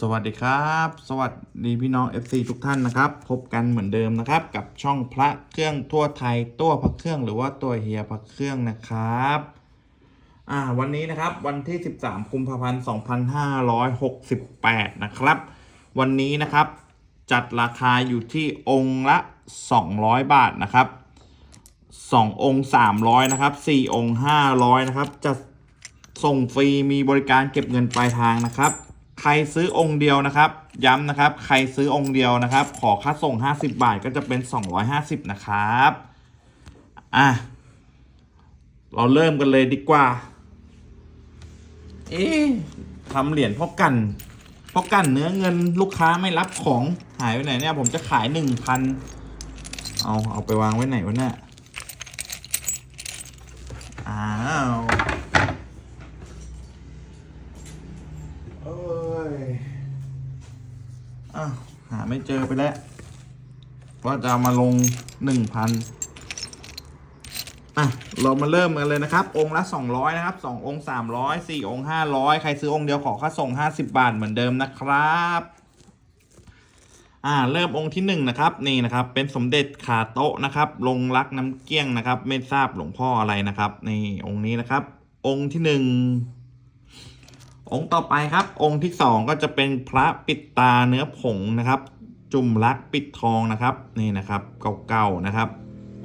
สวัสดีครับ สวัสดีพี่น้อง FC ทุกท่านนะครับ พบกันเหมือนเดิมนะครับ กับช่องพระเครื่องทั่วไทยตัวพระเครื่องหรือว่าตัวเฮียพระเครื่องนะครับอ่าวันนี้นะครับวันที่ 13กุมภาพันธ์2568 นะครับ วันนี้นะครับจัดราคาอยู่ที่องค์ละ 200 บาทนะครับ2องค์ 300นะครับ4องค์ 500นะครับจะส่งฟรีมีบริการเก็บเงินปลายทางนะครับ ใครซื้อองค์เดียวนะครับ ย้ำนะครับ ใครซื้อองค์เดียวนะครับ ขอค่าส่ง 50 บาทก็จะเป็น 250 นะครับ อะ เราเริ่มกันเลยดีกว่า เอ๊ะทำเหรียญพ่อกันพ่อกันเนื้อเงินลูกค้าไม่รับของหายไปไหนเนี่ย ผมจะขาย 1,000 เอา เอาไปวางไว้ไหนวะเนี่ยอ้าว เอ้ยอ้าวหา ไม่เจอไปแล้ว ว่าจะามาลงหนึ่งพันอะ เรามาเริ่มกันเลยนะครับ องค์ละสองร้อยนะครับสององค์สามร้อยสี่องค์ห้าร้อยใครซื้อองค์เดียวขอค่าส่งห้าสิบบาทเหมือนเดิมนะครับอ่าเริ่มองค์ที่หนึ่งนะครับนี่นะครับเป็นสมเด็จขาโต๊ะนะครับลงรักน้ำเกี้ยงนะครับไม่ทราบหลวงพ่ออะไรนะครับนี่องค์นี้นะครับ องค์ที่หนึ่งองค์ต่อไปครับ องค์ที่สองก็จะเป็นพระปิดตาเนื้อผงนะครับ จุ่มรักปิดทองนะครับนี่นะครับเก่าๆนะครับ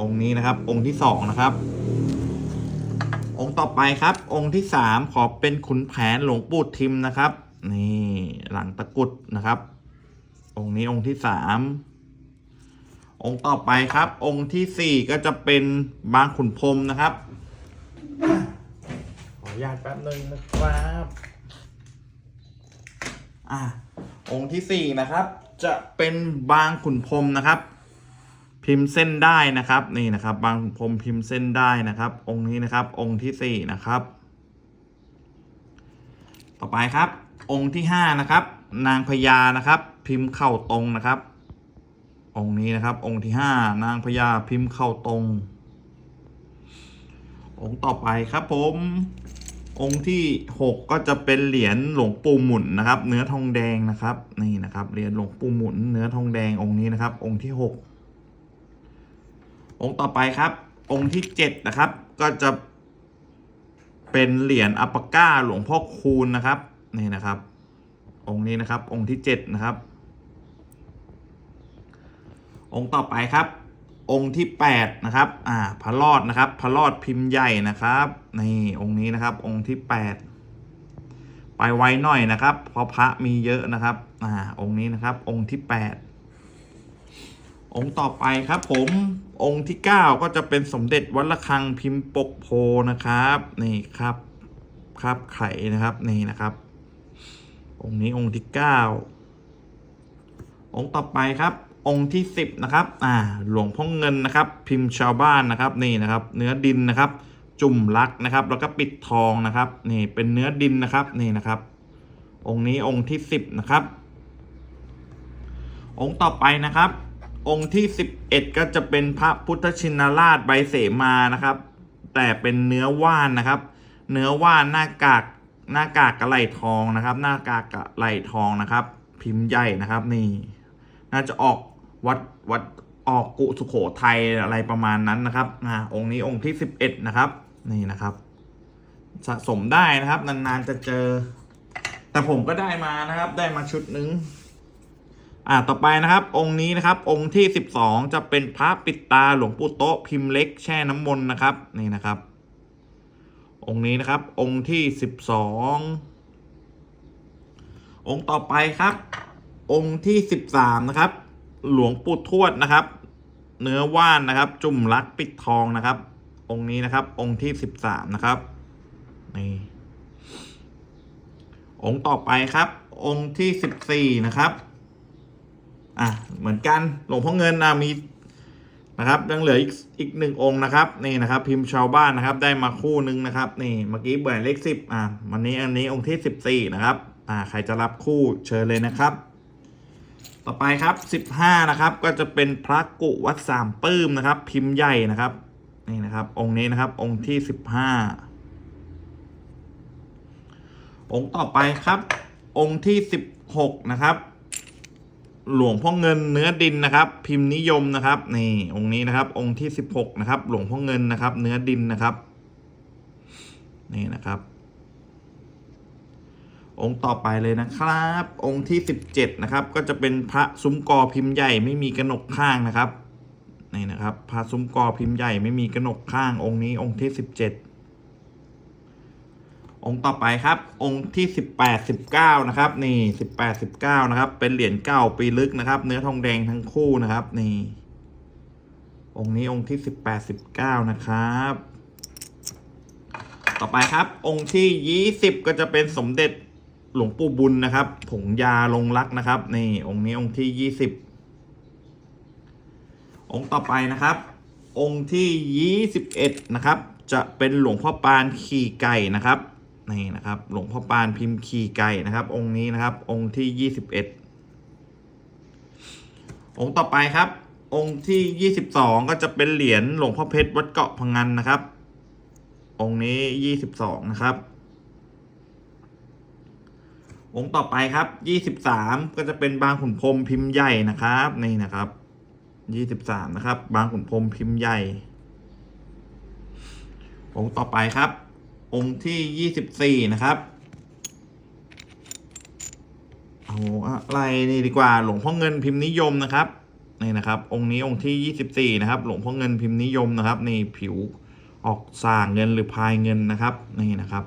องค์นี้นะครับองค์ที่สองนะครับ องค์ต่อไปครับ องค์ที่สามขอเป็นขุนแผนหลวงปู่ทิมนะครับ นี่หลังตะกุดนะครับ องค์นี้องค์ที่สามองค์ต่อไปครับ องค์ที่สี่ก็จะเป็นบางขุนพรมนะครับ ขออนุญาตแป๊บหนึ่งนะครับ อะองค์ที่สี่นะครับ จะเป็นบางขุนพรมนะครับ พิมพ์เส้นได้นะครับนี่นะครับ บางขุนพรมพิมพ์เส้นได้นะครับ องค์นี้นะครับ องค์ที่สี่นะครับ ต่อไปครับ องค์ที่ห้านะครับ นางพญานะครับ พิมพ์เข่าตรงนะครับ องค์นี้นะครับ องค์ที่ห้านางพญาพิมพ์เข่าตรง องค์ต่อไปครับผม องค์ที่หกก็จะเป็นเหรียญหลวงปู่หมุนนะครับ เนื้อทองแดงนะครับนี่นะครับเหรียญหลวงปู่หมุน เนื้อทองแดงองค์นี้นะครับ องค์ที่หกองค์ต่อไปครับ องค์ที่เจ็ดนะครับ ก็จะเป็นเหรียญอัปาก้าหลวงพ่อคูณนะครับนี่นะครับ องค์นี้นะครับ องค์ที่เจ็ดนะครับ องค์ต่อไปครับ องค์ที่แปดนะครับอ่าพระรอดนะครับพระรอดพิมพ์ใหญ่นะครับนี่องค์นี้นะครับองค์ที่แปดไปไวหน่อยนะครับ เพราะพระมีเยอะนะครับอ่าองค์นี้นะครับองค์ที่แปดองค์ต่อไปครับผมองค์ที่เก้าก็จะเป็นสมเด็จวัดระฆังพิมพ์ปกโพนะครับนี่ครับครับไข่นะครับนี่นะครับ องค์นี้องค์ที่เก้าองค์ต่อไปครับ องค์ที่สิบนะครับอ่าหลวงพ่อเงินนะครับ พิมพ์ชาวบ้านนะครับนี่นะครับเนื้อดินนะครับ จุ่มลักนะครับ แล้วก็ปิดทองนะครับนี่เป็นเนื้อดินนะครับนี่นะครับ องค์นี้องค์ที่สิบนะครับ องค์ต่อไปนะครับ องค์ที่สิบเอ็ดก็จะเป็นพระพุทธชินราชใบเสมานะครับ แต่เป็นเนื้อว่านนะครับ เนื้อว่านหน้ากากหน้ากากกระไหลทองนะครับ หน้ากากกระไหลทองนะครับ พิมพ์ใหญ่นะครับนี่น่าจะออก วัดวัดออกกุสุโขทัยอะไรประมาณนั้นนะครับอ่าองค์นี้องค์ที่สิบเอ็ดนะครับ นี่นะครับ สะสมได้นะครับ นานๆจะเจอ แต่ผมก็ได้มานะครับ ได้มาชุดหนึ่งอ่าต่อไปนะครับ องค์นี้นะครับ องค์ที่สิบสองจะเป็นพระปิดตาหลวงปู่โต๊ะพิมพ์เล็กแช่น้ำมนต์นะครับ นี่นะครับ องค์นี้นะครับ องค์ที่สิบสององค์ต่อไปครับ องค์ที่สิบสามนะครับ หลวงปู่ทวดนะครับ เนื้อว่านนะครับ จุ่มรักปิดทองนะครับ องค์นี้นะครับ องค์ที่สิบสามนะครับนี่องค์ต่อไปครับ องค์ที่สิบสี่นะครับอะเหมือนกันหลวงพ่อเงินอะมีนะครับยังเหลืออีกอีกหนึ่งองค์นะครับนี่นะครับ พิมพ์ชาวบ้านนะครับ ได้มาคู่หนึ่งนะครับ นี่เมื่อกี้เบื่อเลขสิบอะวันนี้อันนี้องค์ที่สิบสี่นะครับอ่าใครจะรับคู่เชิญเลยนะครับ ต่อไปครับสิบห้านะครับ ก็จะเป็นพระกุวัดสามปื้มนะครับ พิมพ์ใหญ่นะครับนี่นะครับ องค์นี้นะครับ องค์ที่สิบห้าองค์ต่อไปครับ องค์ที่สิบหกนะครับ หลวงพ่อเงินเนื้อดินนะครับ พิมพ์นิยมนะครับนี่องค์นี้นะครับ องค์ที่สิบหกนะครับ หลวงพ่อเงินนะครับ เนื้อดินนะครับ นี่นะครับ องค์ต่อไปเลยนะครับ องค์ที่สิบเจ็ดนะครับ ก็จะเป็นพระซุ้มกอพิมพ์ใหญ่ไม่มีกระหนกข้างนะครับนี่นะครับ พระซุ้มกอพิมพ์ใหญ่ไม่มีกระหนกข้าง องค์นี้องค์ที่สิบเจ็ดองค์ต่อไปครับ องค์ที่สิบแปดสิบเก้านะครับ นี่สิบแปดสิบเก้านะครับ เป็นเหรียญเก้าปีลึกนะครับ เนื้อทองแดงทั้งคู่นะครับ นี่ องค์นี้องค์ที่สิบแปดสิบเก้านะครับต่อไปครับองค์ที่ยี่สิบก็จะเป็นสมเด็จ หลวงปู่บุญนะครับ ผงยาลงรักนะครับ นี่องค์นี้องค์ที่ยี่สิบองค์ต่อไปนะครับ องค์ที่ยี่สิบเอ็ดนะครับ จะเป็นหลวงพ่อปานขี่ไก่นะครับนี่นะครับ หลวงพ่อปานพิมพ์ขี่ไก่นะครับ องค์นี้นะครับ องค์ที่ยี่สิบเอ็ดองค์ต่อไปครับ องค์ที่ยี่สิบสองก็จะเป็นเหรียญหลวงพ่อเพชรวัดเกาะพังงานนะครับ องค์นี้ยี่สิบสองนะครับ องค์ต่อไปครับยี่สิบสามก็จะเป็นบางขุนพรมพิมพ์ใหญ่นะครับนี่นะครับยี่สิบสามนะครับ บางขุนพรมพิมพ์ใหญ่ องค์ต่อไปครับ องค์ที่ยี่สิบสี่นะครับเอาอะไรนี่ดีกว่าหลวงพ่อเงินพิมพ์นิยมนะครับนี่นะครับ องค์นี้องค์ที่ยี่สิบสี่นะครับ หลวงพ่อเงินพิมพ์นิยมนะครับนี่ผิวออกสางเงินหรือพายเงินนะครับนี่นะครับ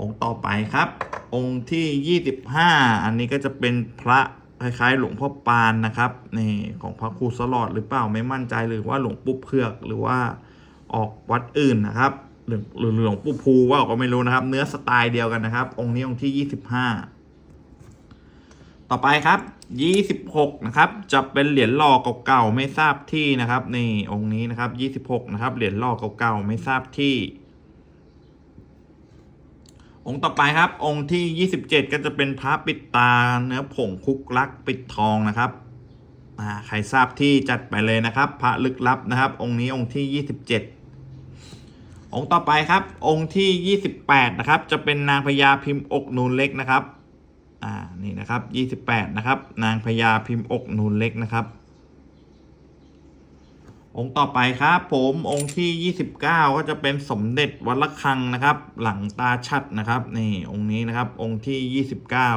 องค์ต่อไปครับ องค์ที่ยี่สิบห้าอันนี้ก็จะเป็นพระคล้ายๆ หลวงพ่อปานนะครับนี่ของพระครูสลอดหรือเปล่าไม่มั่นใจหรือว่าหลวงปู่เผือกหรือว่าออกวัดอื่นนะครับ หรือหรือหลวงปู่ภูว่าก็ไม่รู้นะครับ เนื้อสไตล์เดียวกันนะครับ องค์นี้องค์ที่ยี่สิบห้าต่อไปครับยี่สิบหกนะครับ จะเป็นเหรียญหล่อเก่าๆไม่ทราบที่นะครับนี่องค์นี้นะครับยี่สิบหกนะครับเหรียญหล่อเก่าๆไม่ทราบที่ องค์ต่อไปครับ องค์ที่ 27 ก็จะเป็นพระปิดตาเนื้อผงคุกลักปิดทองนะครับใครทราบที่จัดไปเลยนะครับ พระลึกลับนะครับ องค์นี้องค์ที่ 27 องค์ต่อไปครับ องค์ที่ 28 นะครับ จะเป็นนางพญาพิมพ์อกนูนเล็กนะครับ อ่านี่นะครับ 28 นะครับ นางพญาพิมพ์อกนูนเล็กนะครับ องค์ต่อไปครับผมองค์ที่ 29 ก็จะเป็นสมเด็จวัดระฆังนะครับ หลังตาชัดนะครับนี่องค์นี้นะครับองค์ที่ 29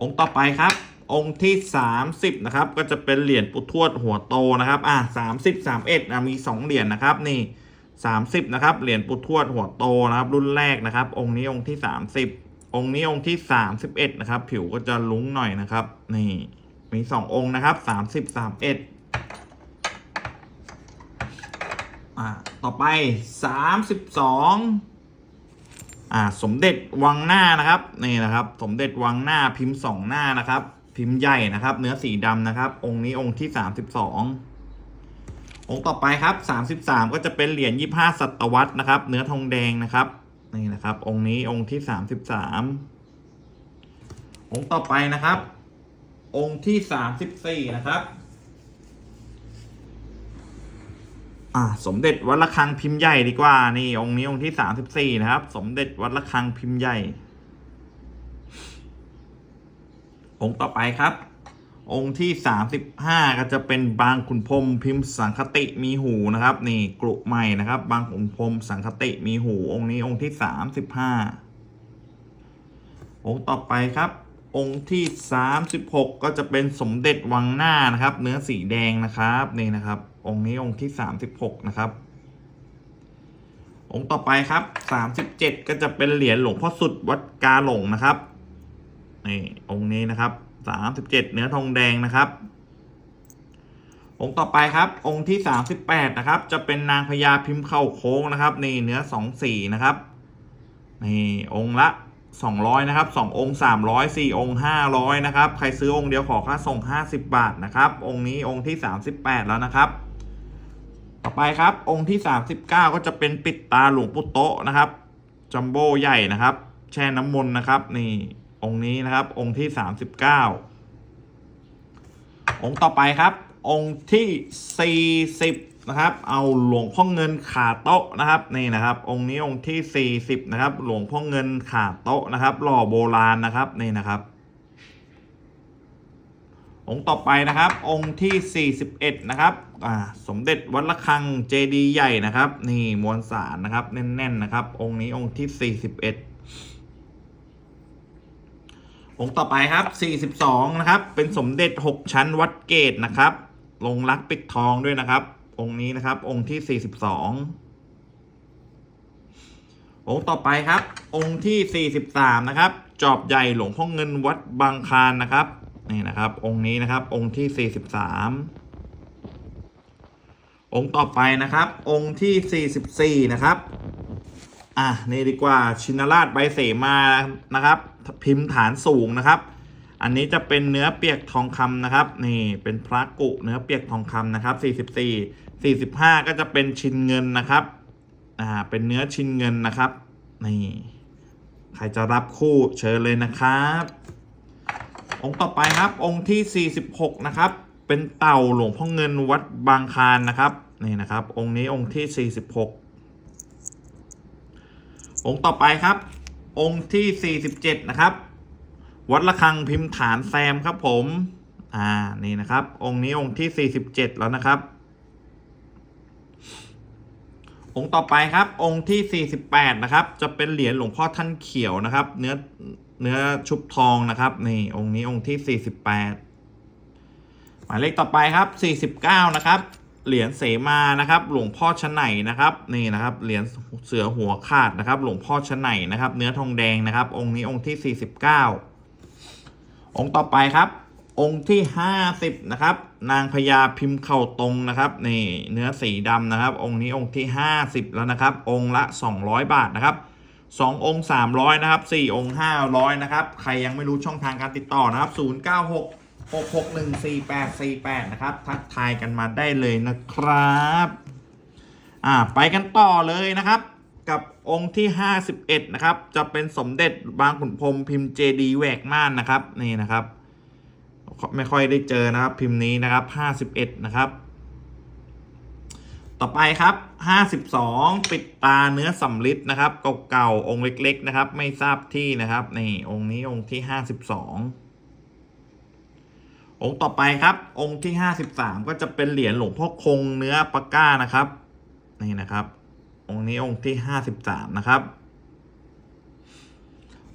องค์ต่อไปครับ องค์ที่ 30นะครับก็จะเป็นเหรียญปุทวดหัวโตนะครับอะ30 31อะมี 2 เหรียญนะครับนี่ 30นะครับเหรียญปุทวดหัวโตนะครับ รุ่นแรกนะครับ องค์นี้องค์ที่ 30 องค์นี้องค์ที่ 31นะครับผิวก็จะลุ้งหน่อยนะครับนี่มี 2 องค์นะครับ30 31 อ่าต่อไปสามสิบสองอ่าสมเด็จวังหน้านะครับนี่นะครับ สมเด็จวังหน้าพิมพ์สองหน้านะครับ พิมพ์ใหญ่นะครับ เนื้อสีดำนะครับ องค์นี้องค์ที่สามสิบสององค์ต่อไปครับสามสิบสามก็จะเป็นเหรียญยี่ห้าศตวรรษนะครับ เนื้อทองแดงนะครับนี่นะครับ องค์นี้องค์ที่สามสิบสามองค์ต่อไปนะครับ องค์ที่สามสิบสี่นะครับ อ่าสมเด็จวัดระฆังพิมพ์ใหญ่ดีกว่า นี่องค์นี้องค์ที่สามสิบสี่นะครับ สมเด็จวัดระฆังพิมพ์ใหญ่ องค์ต่อไปครับ องค์ที่สามสิบห้าก็จะเป็นบางขุนพรมพิมพ์สังคติมีหูนะครับ นี่กรุใหม่นะครับ บางขุนพรมสังคติมีหู องค์นี้องค์ที่สามสิบห้าองค์ต่อไปครับ องค์ที่สามสิบหกก็จะเป็นสมเด็จวังหน้านะครับ เนื้อสีแดงนะครับนี่นะครับ องค์นี้องค์ที่สามสิบหกนะครับ องค์ต่อไปครับสามสิบเจ็ดก็จะเป็นเหรียญหลวงพ่อสุดวัดกาหลงนะครับนี่องค์นี้นะครับสามสิบเจ็ดเนื้อทองแดงนะครับ องค์ต่อไปครับ องค์ที่สามสิบแปดนะครับ จะเป็นนางพญาพิมพ์เข้าโค้งนะครับนี่เนื้อสองสีนะครับนี่องค์ละ สองร้อยนะครับสององค์สามร้อยสี่องค์ห้าร้อยนะครับใครซื้อองค์เดียวขอค่าส่งห้าสิบบาทนะครับองค์นี้องค์ที่สามสิบแปดแล้วนะครับ ต่อไปครับองค์ที่ 39 ก็จะเป็นปิดตาหลวงปู่โตะนะครับจัมโบ้ใหญ่นะครับ แช่น้ำมนต์นะครับนี่องค์นี้นะครับองค์ที่ 39 องค์ต่อไปครับ องค์ที่ 40 นะครับ เอาหลวงพ่อเงินขาโต๊ะนะครับนี่นะครับ องค์นี้องค์ที่ 40 นะครับ หลวงพ่อเงินขาโต๊ะนะครับ หล่อโบราณนะครับนี่นะครับ องค์ต่อไปนะครับ องค์ที่ 41 นะครับอ่าสมเด็จวัดระฆังเจดีย์ใหญ่นะครับ นี่มวลสารนะครับ แน่นๆนะครับ องค์นี้องค์ที่ 41องค์ต่อไปครับ 42 นะครับ เป็นสมเด็จ 6 ชั้นวัดเกตนะครับ ลงรักปิดทองด้วยนะครับ องค์นี้นะครับ องค์ที่ 42 องค์ต่อไปครับ องค์ที่ 43 นะครับ จอบใหญ่หลวงพ่อเงินวัดบางคานนะครับนี่นะครับ องค์นี้นะครับ องค์ที่ 43 องค์ต่อไปนะครับ องค์ที่ 44 นะครับอะนี่ดีกว่าชินราชใบเสมานะครับ พิมพ์ฐานสูงนะครับ อันนี้จะเป็นเนื้อเปียกทองคำนะครับ นี่เป็นพระกุเนื้อเปียกทองคำนะครับ 44 45 ก็จะเป็นชินเงินนะครับอ่าเป็นเนื้อชินเงินนะครับนี่ใครจะรับคู่เชิญเลยนะครับ องค์ต่อไปครับองค์ที่ 46 นะครับ เป็นเต่าหลวงพ่อเงินวัดบางคานนะครับนี่นะครับ องค์นี้องค์ที่ 46 องค์ต่อไปครับ องค์ที่ 47 นะครับ วัดระฆังพิมพ์ฐานแซมครับผม อ่า นี่นะครับ องค์นี้องค์ที่ 47 แล้วนะครับ องค์ต่อไปครับ องค์ที่ 48 นะครับ จะเป็นเหรียญหลวงพ่อท่านเขียวนะครับ เนื้อเนื้อชุบทองนะครับ นี่ องค์นี้องค์ที่ 48 หมายเลขต่อไปครับ 49 นะครับ เหรียญเสมานะครับ หลวงพ่อชะไหนนะครับ นี่นะครับ เหรียญเสือหัวขาดนะครับ หลวงพ่อชะไหนนะครับ เนื้อทองแดงนะครับ องค์นี้องค์ที่ 49 องค์ต่อไปครับ องค์ที่ 50 นะครับ นางพญาพิมพ์เข่าตรงนะครับนี่เนื้อสีดำนะครับ องค์นี้องค์ที่ 50 แล้วนะครับ องค์ละ 200 บาทนะครับ2องค์300นะครับ4องค์500นะครับ ใครยังไม่รู้ช่องทางการติดต่อนะครับ096 6614848นะครับ ทักทายกันมาได้เลยนะครับ อ่า ไปกันต่อเลยนะครับกับ องค์ที่ 51 นะครับ จะเป็นสมเด็จบางขุนพรมพิมพ์เจดีแหวกม่านนะครับ นี่นะครับ ไม่ค่อยได้เจอนะครับ พิมพ์นี้นะครับ 51 นะครับ ต่อไปครับ 52 ปิดตาเนื้อสำลิดนะครับเก่าๆองค์เล็กๆนะครับ ไม่ทราบที่นะครับนี่องค์นี้องค์ที่ 52องค์ต่อไปครับ องค์ที่53ก็จะเป็นเหรียญหลวงพ่อคงเนื้อปากก้านะครับ นี่นะครับ องค์นี้องค์ที่53นะครับ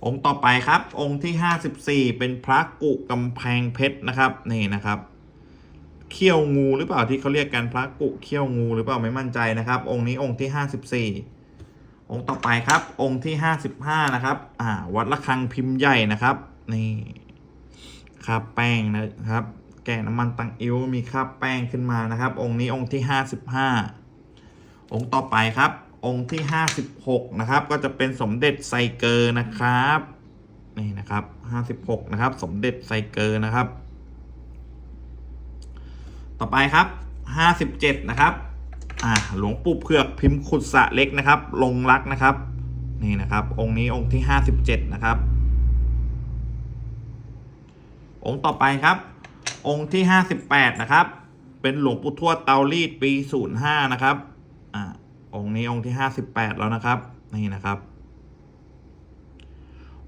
องค์ต่อไปครับ องค์ที่54เป็นพระกุกำแพงเพชรนะครับนี่นะครับเขี้ยวงูหรือเปล่าที่เขาเรียกกันพระกุเขี้ยวงูหรือเปล่าไม่มั่นใจนะครับ องค์นี้องค์ที่54องค์ต่อไปครับ องค์ที่55นะครับ อ่า วัดระฆังพิมพ์ใหญ่นะครับ นี่คราบแป้งนะครับ แกะน้ำมันตังอิ้วมีคราบแป้งขึ้นมานะครับ องค์นี้องค์ที่55 องค์ต่อไปครับ องค์ที่ 56 นะครับ ก็จะเป็นสมเด็จไซเกอร์นะครับนี่นะครับ 56 นะครับ สมเด็จไซเกอร์นะครับ ต่อไปครับ 57 นะครับอ่าหลวงปู่เผือกพิมพ์ขุดสะเล็กนะครับ ลงรักนะครับ นี่นะครับ องค์นี้องค์ที่ 57 นะครับ องค์ต่อไปครับ องค์ที่ 58 นะครับ เป็นหลวงปู่ทวดเตารีดปี 05 นะครับ อ่าองค์นี้องค์ที่58แปดแล้วนะครับ นี่นะครับ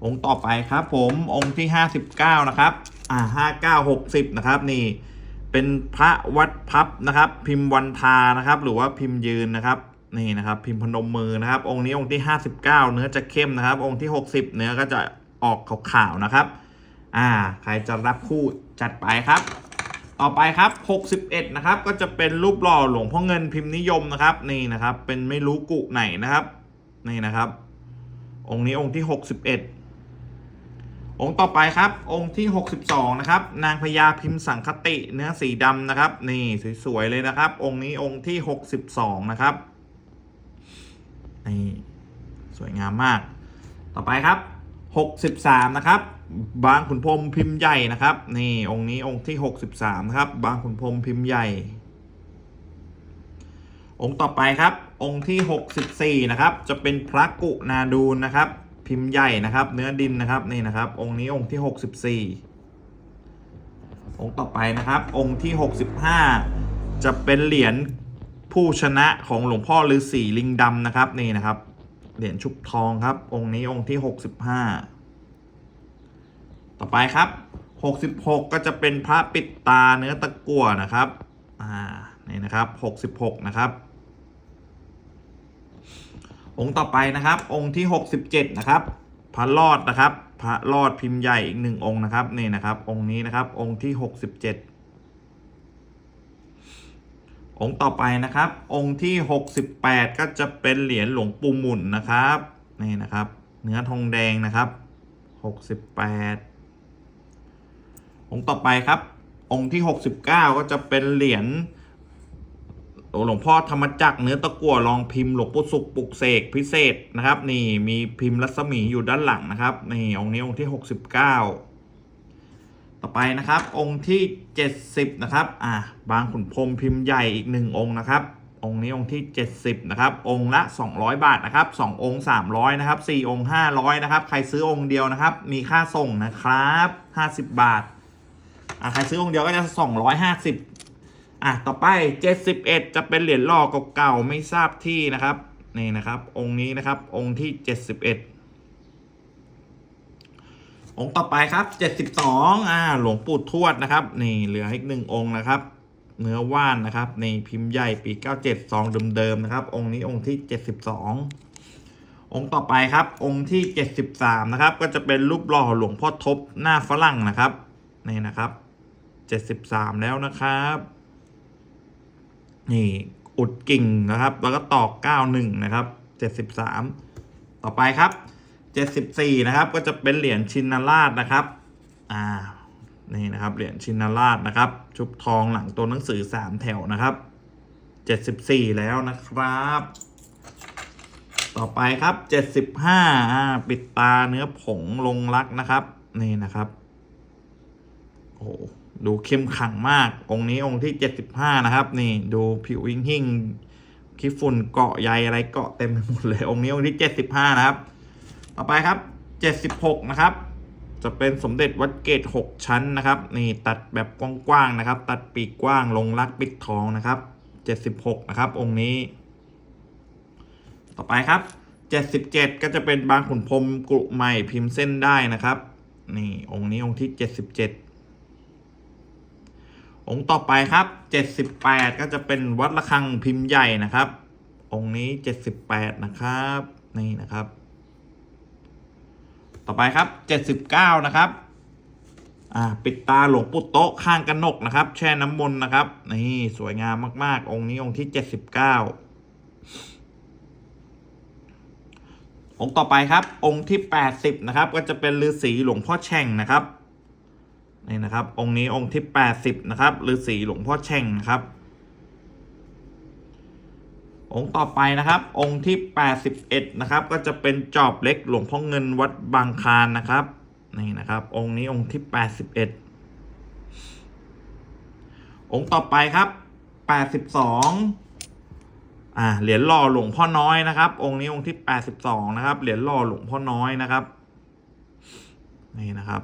องค์ต่อไปครับ ผมองค์ที่59นะครับ อ่า59 60นะครับ นี่ เป็นพระวัดพับนะครับ พิมพ์วันทานะครับ หรือว่าพิมพ์ยืนนะครับนี่นะครับ พิมพ์พนมมือนะครับ องค์นี้องค์ที่59เก้าเนื้อจะเข้มนะครับ องค์ที่60เนื้อก็จะออกขาวๆนะครับ อ่า ใครจะรับคู่จัดไปครับ ต่อไปครับ 61 นะครับ ก็จะเป็นรูปหล่อหลวงพ่อเงินพิมพ์นิยมนะครับ นี่นะครับ เป็นไม่รู้กุไหนนะครับ นี่นะครับ องค์นี้องค์ที่ 61 องค์ต่อไปครับ องค์ที่ 62 นะครับ นางพญาพิมพ์สังคติเนื้อสีดำนะครับ นี่สวยๆเลยนะครับ องค์นี้องค์ที่ 62 นะครับ นี่สวยงามมาก ต่อไปครับ 63 นะครับ บางขุนพรมพิมพ์ใหญ่นะครับ นี่องค์นี้องค์ที่ 63นะครับ บางขุนพรมพิมพ์ใหญ่ องค์ต่อไปครับ องค์ที่ 64นะครับ จะเป็นพระกุนาดูนนะครับ พิมพ์ใหญ่นะครับ เนื้อดินนะครับนี่นะครับ องค์นี้องค์ที่ 64 องค์ต่อไปนะครับ องค์ที่ 65 จะเป็นเหรียญผู้ชนะของหลวงพ่อฤาษีลิงดำนะครับนี่นะครับ เหรียญชุบทองครับ องค์นี้องค์ที่หกสิบห้า ต่อไปครับหกสิบหกก็จะเป็นพระปิดตาเนื้อตะกั่วนะครับ อ่า นี่นะครับหกสิบหกนะครับ องค์ต่อไปนะครับ องค์ที่หกสิบเจ็ดนะครับ พระรอดนะครับ พระรอดพิมพ์ใหญ่อีกหนึ่งองค์นะครับ นี่นะครับ องค์นี้นะครับ องค์ที่หกสิบเจ็ดองค์ต่อไปนะครับ องค์ที่ 68 ก็จะเป็นเหรียญหลวงปู่หมุนนะครับ นี่นะครับ เนื้อทองแดงนะครับ 68 องค์ต่อไปครับ องค์ที่ 69 ก็จะเป็นเหรียญหลวงพ่อธรรมจักรเนื้อตะกั่วรองพิมพ์หลวงปู่สุขปลุกเสกพิเศษนะครับ นี่มีพิมพ์รัศมีอยู่ด้านหลังนะครับนี่องค์นี้องค์ที่ 69 ต่อไปนะครับ องค์ที่ 70 นะครับอ่าบางขุนพรมพิมพ์ใหญ่อีกหนึ่งองค์นะครับองค์นี้องค์ที่ 70 นะครับ องค์ละ 200 บาทนะครับ 2 องค์ 300 นะครับ 4 องค์ 500 นะครับ ใครซื้อองค์เดียวนะครับ มีค่าส่งนะครับ 50 บาท อ่าใครซื้อองค์เดียวก็จะ250อะต่อไป71จะเป็นเหรียญหล่อเก่าๆไม่ทราบที่นะครับนี่นะครับ องค์นี้นะครับ องค์ที่71องค์ต่อไปครับ72อ่าหลวงปู่ทวดนะครับ นี่เหลืออีกหนึ่งองค์นะครับเนื้อว่านนะครับ ในพิมพ์ใหญ่ปี 97ซองเดิมๆนะครับ องค์นี้องค์ที่ 72 องค์ต่อไปครับ องค์ที่ 73 นะครับ ก็จะเป็นรูปหล่อหลวงพ่อทบหน้าฝรั่งนะครับนี่นะครับ 73 แล้วนะครับ นี่อุดกิ่งนะครับ แล้วก็ตอก 91 นะครับ 73 ต่อไปครับ 74 นะครับ ก็จะเป็นเหรียญชินาราชนะครับ อ่า นี่นะครับ เหรียญชินาราชนะครับ ชุบทองหลังตัวหนังสือ 3 แถวนะครับ 74 แล้วนะครับต่อไปครับ 75อ่าปิดตาเนื้อผงลงรักนะครับ นี่นะครับ โอ้ ดูเข้มขังมาก องค์นี้องค์ที่ 75 นะครับ นี่ดูผิวหิ่งหิ่งขี้ฝุ่นเกาะใยอะไรเกาะเต็มไปหมดเลย องค์นี้องค์ที่ 75 นะครับ ต่อไปครับ 76 นะครับ จะเป็นสมเด็จวัดเกต 6 ชั้นนะครับ นี่ตัดแบบกว้างๆนะครับ ตัดปีกกว้างลงรักปิดทองนะครับ 76 นะครับ องค์นี้ ต่อไปครับ 77 ก็จะเป็นบางขุนพรมกรุใหม่พิมพ์เส้นได้นะครับ นี่องค์นี้องค์ที่ 77 องค์ต่อไปครับ 78 ก็จะเป็นวัดระฆังพิมพ์ใหญ่นะครับ องค์นี้ 78 นะครับ นี่นะครับ ต่อไปครับ 79 นะครับ อ่า ปิดตาหลวงปู่โต๊ะข้างกระหนกนะครับ แช่น้ำมนต์นะครับ นี่สวยงามมาก ๆ องค์นี้องค์ที่ 79องค์ต่อไปครับ องค์ที่ 80 นะครับ ก็จะเป็นฤาษีหลวงพ่อแช่งนะครับ นี่นะครับ องค์นี้องค์ที่80นะครับฤาษีหลวงพ่อแช่งนะครับ องค์ต่อไปนะครับ องค์ที่81นะครับ ก็จะเป็นจอบเล็กหลวงพ่อเงินวัดบางคานนะครับนี่นะครับ องค์นี้องค์ที่81องค์ต่อไปครับ82อ่าเหรียญหล่อหลวงพ่อน้อยนะครับ องค์นี้องค์ที่82นะครับ เหรียญหล่อหลวงพ่อน้อยนะครับ นี่นะครับ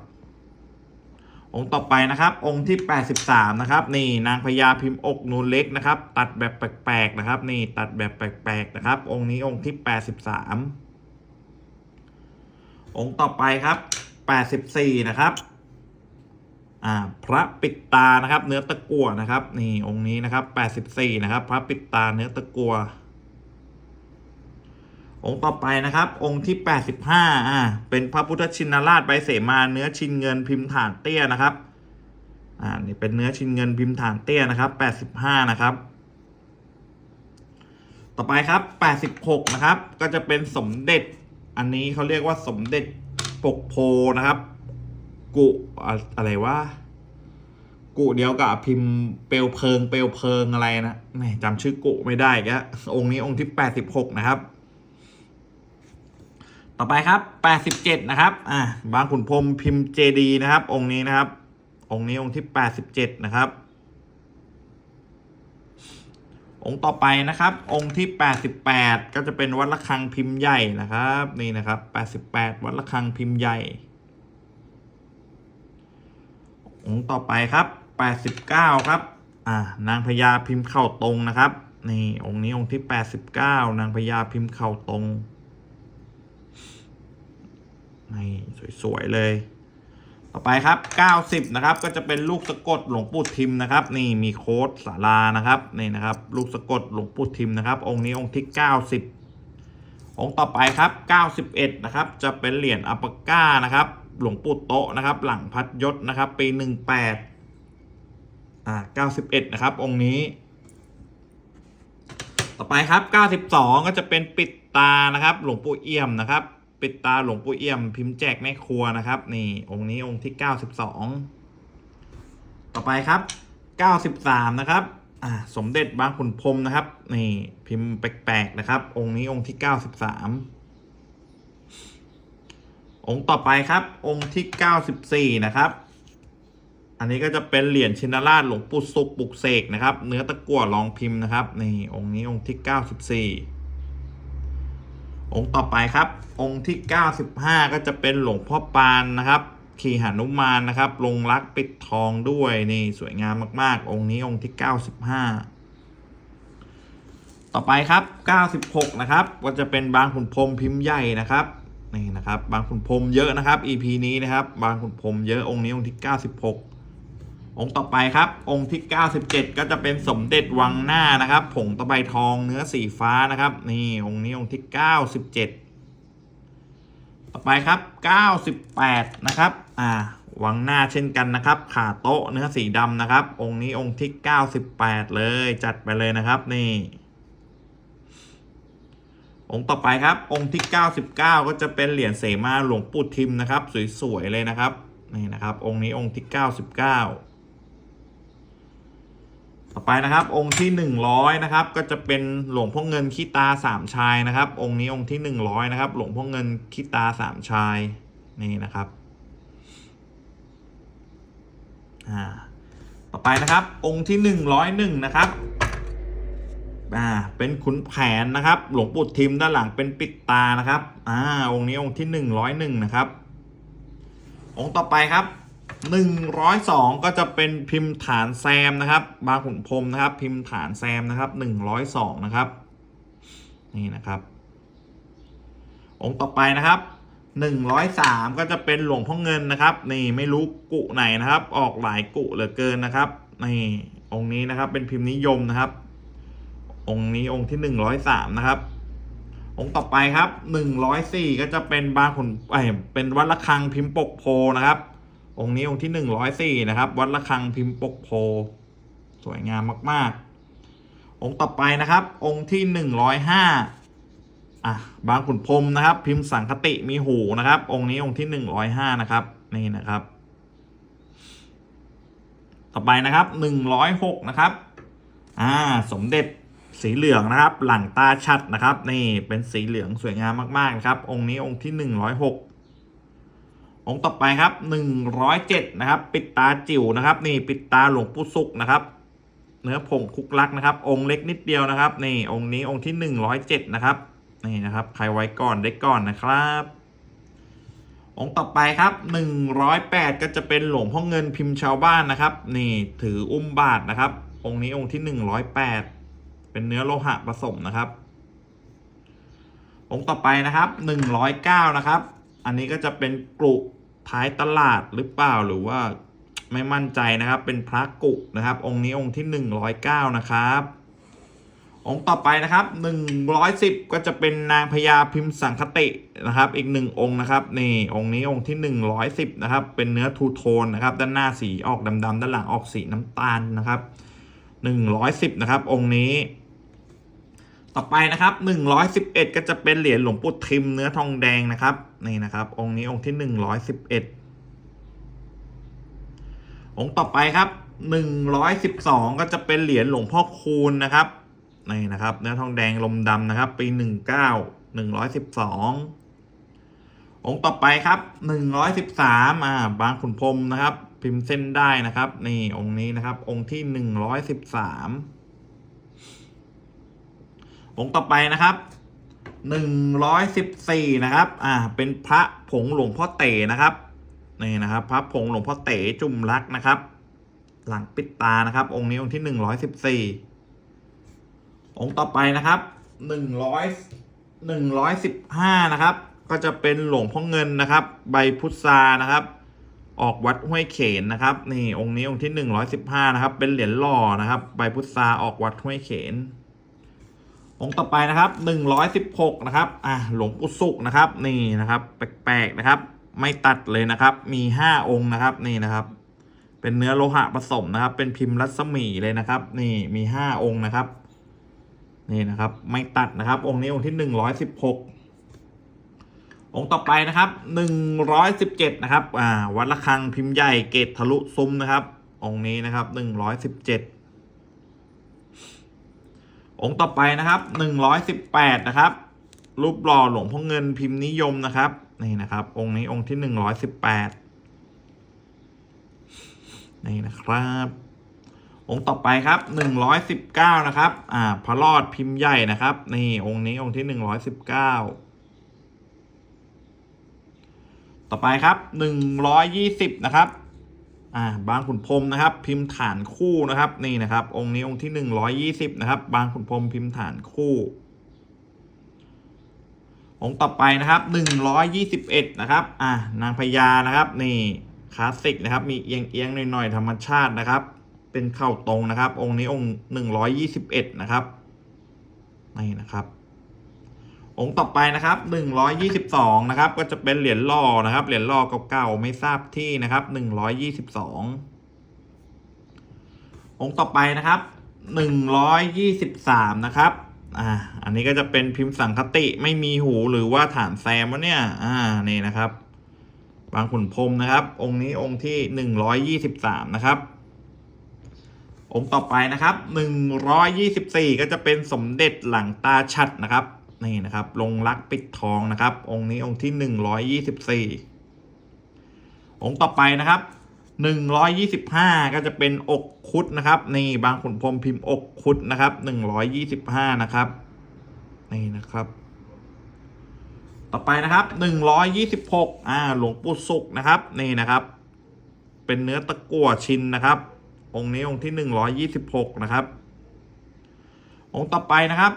องค์ต่อไปนะครับ องค์ที่ 83 นะครับ นี่นางพญาพิมพ์อกนูนเล็กนะครับ ตัดแบบแปลกๆนะครับ นี่ตัดแบบแปลกๆนะครับ องค์นี้องค์ที่ 83 องค์ต่อไปครับ 84 นะครับอ่าพระปิดตานะครับ เนื้อตะกั่วนะครับ นี่องค์นี้นะครับ 84 นะครับ พระปิดตาเนื้อตะกั่ว องค์ต่อไปนะครับ องค์ที่ 85อ่าเป็นพระพุทธชินราชใบเสมาเนื้อชินเงินพิมพ์ฐานเตี้ยนะครับอ่านี่เป็นเนื้อชินเงินพิมพ์ฐานเตี้ยนะครับ85นะครับ ต่อไปครับ86นะครับ ก็จะเป็นสมเด็จ อันนี้เขาเรียกว่าสมเด็จปกโพนะครับ กุอะไรวะกุเดียวกับพิมพ์เปลวเพลิง เปลวเพลิงอะไรนะแหมจำชื่อกุไม่ได้แกองค์นี้องค์ที่86นะครับ ต่อไปครับ87นะครับ อ่าบางขุนพรมพิมพ์เจดีนะครับ องค์นี้นะครับ องค์นี้องค์ที่87นะครับ องค์ต่อไปนะครับ องค์ที่88ก็จะเป็นวัดระฆังพิมพ์ใหญ่นะครับ นี่นะครับ88วัดระฆังพิมพ์ใหญ่ องค์ต่อไปครับ89ครับ อ่า นางพญาพิมพ์เข่าตรงนะครับ นี่องค์นี้องค์ที่แปดสิบเก้านางพญาพิมพ์เข่าตรง นี่สวยๆเลย ต่อไปครับ 90 นะครับ ก็จะเป็นลูกสะกดหลวงปู่ทิมนะครับ นี่มีโค้ดสารานะครับ นี่นะครับ ลูกสะกดหลวงปู่ทิมนะครับ องค์นี้องค์ที่ 90 องค์ต่อไปครับ 91 นะครับ จะเป็นเหรียญอัปปาก้านะครับ หลวงปู่โตะนะครับ หลังพัดยศนะครับ ปี 18อ่า91 นะครับ องค์นี้ต่อไปครับ 92 ก็จะเป็นปิดตานะครับ หลวงปู่เอี่ยมนะครับ ปิดตาหลวงปู่เอี่ยม พิมพ์แจกแม่ครัวนะครับ นี่องค์นี้องค์ที่ 92 ต่อไปครับ 93 นะครับอ่าสมเด็จบางขุนพรมนะครับ นี่พิมพ์แปลกๆนะครับ องค์นี้องค์ที่ 93 องค์ต่อไปครับ องค์ที่ 94 นะครับอันนี้ก็จะเป็นเหรียญชินราชหลวงปู่สุขปลุกเสกนะครับ เนื้อตะกั่วรองพิมพ์นะครับนี่องค์นี้องค์ที่ 94 องค์ต่อไปครับ องค์ที่ 95 ก็จะเป็นหลวงพ่อปานนะครับ ขี่หนุมานนะครับ ลงรักปิดทองด้วยนี่สวยงามมากๆ องค์นี้องค์ที่ 95 ต่อไปครับ 96 นะครับก็จะเป็นบางขุนพรมพิมพ์ใหญ่นะครับนี่นะครับ บางขุนพรมเยอะนะครับ EP นี้นะครับ บางขุนพรมเยอะองค์นี้องค์ที่ 96 องค์ต่อไปครับ องค์ที่ 97 ก็จะเป็นสมเด็จวังหน้านะครับ ผงตะไบทองเนื้อสีฟ้านะครับ นี่องค์นี้องค์ที่ 97 ต่อไปครับ 98 นะครับ อ่า วังหน้าเช่นกันนะครับ ขาโต๊ะเนื้อสีดำนะครับ องค์นี้องค์ที่ 98 เลยจัดไปเลยนะครับ นี่องค์ต่อไปครับ องค์ที่ 99 ก็จะเป็นเหรียญเสมาหลวงปู่ทิมนะครับ สวยๆเลยนะครับ นี่นะครับ องค์นี้องค์ที่ 99 ต่อไปนะครับ องค์ที่หนึ่งร้อยนะครับ ก็จะเป็นหลวงพ่อเงินขี้ตาสามชายนะครับ องค์นี้องค์ที่หนึ่งร้อยนะครับ หลวงพ่อเงินขี้ตาสามชายนี่นะครับอ่าต่อไปนะครับ องค์ที่หนึ่งร้อยหนึ่งนะครับอ่าเป็นขุนแผนนะครับ หลวงปู่ทิมด้านหลังเป็นปิดตานะครับอ่าองค์นี้องค์ที่หนึ่งร้อยหนึ่งนะครับ องค์ต่อไปครับ หนึ่งร้อยสองก็จะเป็นพิมพ์ฐานแซมนะครับ บางขุนพรมนะครับ พิมพ์ฐานแซมนะครับหนึ่งร้อยสองนะครับ นี่นะครับ องค์ต่อไปนะครับหนึ่งร้อยสามก็จะเป็นหลวงพ่อเงินนะครับ นี่ไม่รู้กุไหนนะครับ ออกหลายกุเหลือเกินนะครับนี่องค์นี้นะครับเป็นพิมพ์นิยมนะครับ องค์นี้องค์ที่หนึ่งร้อยสามนะครับองค์ต่อไปครับหนึ่งร้อยสี่ก็จะเป็นบางขุนเอ้ยเป็นวัดระฆังพิมพ์ปกโพนะครับ องค์นี้องค์ที่หนึ่งร้อยสี่นะครับ วัดระฆังพิมพ์ปกโพ สวยงามมาก ๆ องค์ต่อไปนะครับ องค์ที่หนึ่งร้อยห้าอะบางขุนพรมนะครับ พิมพ์สังคติมีหูนะครับ องค์นี้องค์ที่หนึ่งร้อยห้านะครับนี่นะครับ ต่อไปนะครับหนึ่งร้อยหกนะครับ อ่า สมเด็จสีเหลืองนะครับ หลังตาชัดนะครับ นี่เป็นสีเหลืองสวยงามมากๆนะครับ องค์นี้องค์ที่หนึ่งร้อยหก องค์ต่อไปครับหนึ่งร้อยเจ็ดนะครับ ปิดตาจิ๋วนะครับ นี่ปิดตาหลวงปู่สุกนะครับ เนื้อผงคุกลักนะครับ องค์เล็กนิดเดียวนะครับ นี่องค์นี้องค์ที่หนึ่งร้อยเจ็ดนะครับนี่นะครับใครไว้ก่อนได้ก่อนนะครับ องค์ต่อไปครับหนึ่งร้อยแปดก็จะเป็นหลวงพ่อเงินพิมพ์ชาวบ้านนะครับ นี่ถืออุ้มบาทนะครับ องค์นี้องค์ที่หนึ่งร้อยแปดเป็นเนื้อโลหะผสมนะครับองค์ต่อไปนะครับหนึ่งร้อยเก้านะครับ อันนี้ก็จะเป็นกรุท้ายตลาดหรือเปล่าหรือว่าไม่มั่นใจนะครับ เป็นพระกุนะครับ องค์นี้องค์ที่หนึ่งร้อยเก้านะครับ องค์ต่อไปนะครับหนึ่งร้อยสิบก็จะเป็นนางพญาพิมพ์สังคตินะครับ อีกหนึ่งองค์นะครับนี่องค์นี้องค์ที่หนึ่งร้อยสิบนะครับ เป็นเนื้อทูโทนนะครับ ด้านหน้าสีออกดำๆด้านหลังออกสีน้ำตาลนะครับหนึ่งร้อยสิบนะครับ องค์นี้ ต่อไปนะครับหนึ่งร้อยสิบเอ็ดก็จะเป็นเหรียญหลวงปู่ทิมเนื้อทองแดงนะครับนี่นะครับ องค์นี้องค์ที่หนึ่งร้อยสิบเอ็ดองค์ต่อไปครับหนึ่งร้อยสิบสองก็จะเป็นเหรียญหลวงพ่อคูณนะครับนี่นะครับ เนื้อทองแดงลมดำนะครับ ปีหนึ่งเก้าหนึ่งร้อยสิบสององค์ต่อไปครับหนึ่งร้อยสิบสามอ่าบางขุนพรมนะครับ พิมพ์เส้นได้นะครับ นี่องค์นี้นะครับ องค์ที่หนึ่งร้ องค์ต่อไปนะครับหนึ่งร้อยสิบสี่นะครับ อ่า เป็นพระผงหลวงพ่อเต๋นะครับ นี่นะครับ พระผงหลวงพ่อเต๋จุ่มรักนะครับ หลังปิดตานะครับ องค์นี้องค์ที่หนึ่งร้อยสิบสี่องค์ต่อไปนะครับหนึ่งร้อยหนึ่งร้อยสิบห้านะครับ ก็จะเป็นหลวงพ่อเงินนะครับ ใบพุทรานะครับ ออกวัดห้วยเขนนะครับ นี่องค์นี้องค์ที่หนึ่งร้อยสิบห้านะครับ เป็นเหรียญหล่อนะครับ ใบพุทราออกวัดห้วยเขน องค์ต่อไปนะครับหนึ่งร้อยสิบหกนะครับอะหลวงปู่สุกนะครับ นี่นะครับ แปลกๆนะครับ ไม่ตัดเลยนะครับ มีห้าองค์นะครับ นี่นะครับ เป็นเนื้อโลหะผสมนะครับ เป็นพิมพ์รัศมีเลยนะครับ นี่มีห้าองค์นะครับ นี่นะครับ ไม่ตัดนะครับ องค์นี้องค์ที่หนึ่งร้อยสิบหกองค์ต่อไปนะครับหนึ่งร้อยสิบเจ็ดนะครับ อ่า วัดระฆังพิมพ์ใหญ่เกตทะลุซุ้มนะครับ องค์นี้นะครับหนึ่งร้อยสิบเจ็ด องค์ต่อไปนะครับหนึ่งร้อยสิบแปดนะครับ รูปหล่อหลวงพ่อเงินพิมพ์นิยมนะครับ นี่นะครับ องค์นี้องค์ที่หนึ่งร้อยสิบแปดนี่นะครับ องค์ต่อไปครับหนึ่งร้อยสิบเก้านะครับ อ่า พระรอดพิมพ์ใหญ่นะครับ นี่องค์นี้องค์ที่หนึ่งร้อยสิบเก้าต่อไปครับหนึ่งร้อยยี่สิบนะครับ อ่าบางขุนพรมนะครับ พิมพ์ฐานคู่นะครับ นี่นะครับ องค์นี้องค์ที่หนึ่งร้อยยี่สิบนะครับ บางขุนพรมพิมพ์ฐานคู่ องค์ต่อไปนะครับหนึ่งร้อยยี่สิบเอ็ดนะครับ อ่านางพญานะครับ นี่คลาสสิกนะครับ มีเอียงเอียงหน่อยๆธรรมชาตินะครับ เป็นเข่าตรงนะครับ องค์นี้องค์หนึ่งร้อยยี่สิบเอ็ดนะครับนี่นะครับ องค์ต่อไปนะครับหนึ่งร้อยยี่สิบสองนะครับ ก็จะเป็นเหรียญล่อนะครับ เหรียญล่อเก่าๆไม่ทราบที่นะครับหนึ่งร้อยยี่สิบสององค์ต่อไปนะครับหนึ่งร้อยยี่สิบสามนะครับ อ่า อันนี้ก็จะเป็นพิมพ์สังคติไม่มีหูหรือว่าฐานแซมวะเนี่ย อ่า นี่นะครับ บางขุนพรมนะครับ องค์นี้องค์ที่หนึ่งร้อยยี่สิบสามนะครับองค์ต่อไปนะครับหนึ่งร้อยยี่สิบสี่ก็จะเป็นสมเด็จหลังตาชัดนะครับ นี่นะครับ ลงรักปิดทองนะครับ องค์นี้องค์ที่หนึ่งร้อยยี่สิบสี่องค์ต่อไปนะครับหนึ่งร้อยยี่สิบห้าก็จะเป็นอกคุดนะครับ นี่บางขุนพรมพิมพ์อกคุดนะครับหนึ่งร้อยยี่สิบห้านะครับ นี่นะครับ ต่อไปนะครับหนึ่งร้อยยี่สิบหกอ่าหลวงปู่สุกนะครับ นี่นะครับ เป็นเนื้อตะกั่วชินนะครับ องค์นี้องค์ที่หนึ่งร้อยยี่สิบหกนะครับ องค์ต่อไปนะครับ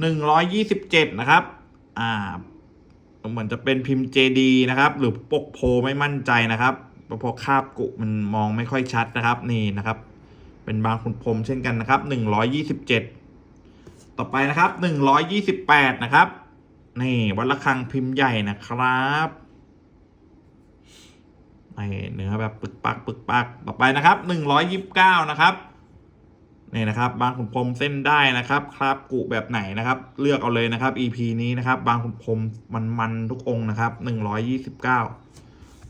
หนึ่งร้อยยี่สิบเจ็ดนะครับ อ่า เหมือนจะเป็นพิมพ์เจดีนะครับ หรือปกโพไม่มั่นใจนะครับเพราะคาบกุมันมองไม่ค่อยชัดนะครับ นี่นะครับ เป็นบางขุนพรมเช่นกันนะครับหนึ่งร้อยยี่สิบเจ็ดต่อไปนะครับหนึ่งร้อยยี่สิบแปดนะครับ นี่วัดระฆังพิมพ์ใหญ่นะครับนี่เนื้อแบบปึกปักปึกปักต่อไปนะครับหนึ่งร้อยยิบเก้านะครับ นี่นะครับบางขุนพรมเส้นได้นะครับครับกุแบบไหนนะครับ เลือกเอาเลยนะครับ EP นี้นะครับ บางขุนพรมมันมันทุกองนะครับหนึ่งร้อยยี่สิบเก้า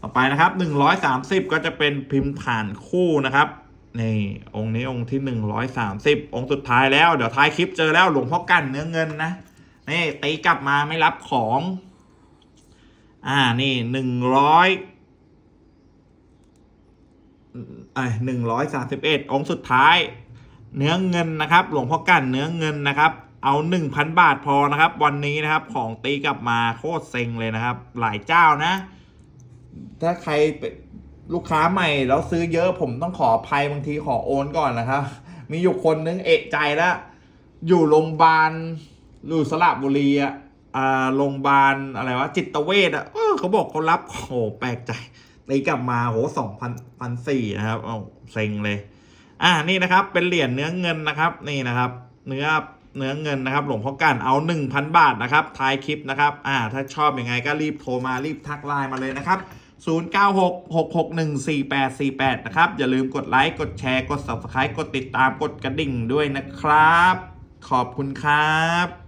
ต่อไปนะครับหนึ่งร้อยสามสิบก็จะเป็นพิมพ์ฐานคู่นะครับนี่องค์นี้องค์ที่หนึ่งร้อยสามสิบองค์สุดท้ายแล้วเดี๋ยวท้ายคลิปเจอแล้วหลวงพ่อกันเนื้อเงินนะนี่ตีกลับมาไม่รับของ อ่านี่หนึ่งร้อยไอ้หนึ่งร้อยสามสิบเอ็ดองค์สุดท้าย เนื้อเงินนะครับ หลวงพ่อกั้นเนื้อเงินนะครับ เอาหนึ่งพันบาทพอนะครับ วันนี้นะครับของตีกลับมาโคตรเซ็งเลยนะครับ หลายเจ้านะ ถ้าใครเป็นลูกค้าใหม่แล้วซื้อเยอะผมต้องขออภัยบางทีขอโอนก่อนนะครับ มีอยู่คนนึงเอะใจแล้วอยู่โรงพยาบาลอยู่สระบุรีอะอ่าโรงพยาบาลอะไรวะจิตเวชอะเขาบอกเขารับโอ้โหแปลกใจตีกลับมาโหสองพันพันสี่นะครับเอาเซ็งเลย อ่านี่นะครับเป็นเหรียญเนื้อเงินนะครับนี่นะครับเนื้อเนื้อเงินนะครับหลวงพ่อกันเอาหนึ่งพันบาทนะครับท้ายคลิปนะครับอ่าถ้าชอบอยังไงก็รีบโทรมารีบทักไลน์มาเลยนะครับ0966614848นะครับอย่าลืมกดไลค์กดแชร์กด subscribe กดติดตามกดกระดิ่งด้วยนะครับ ขอบคุณครับ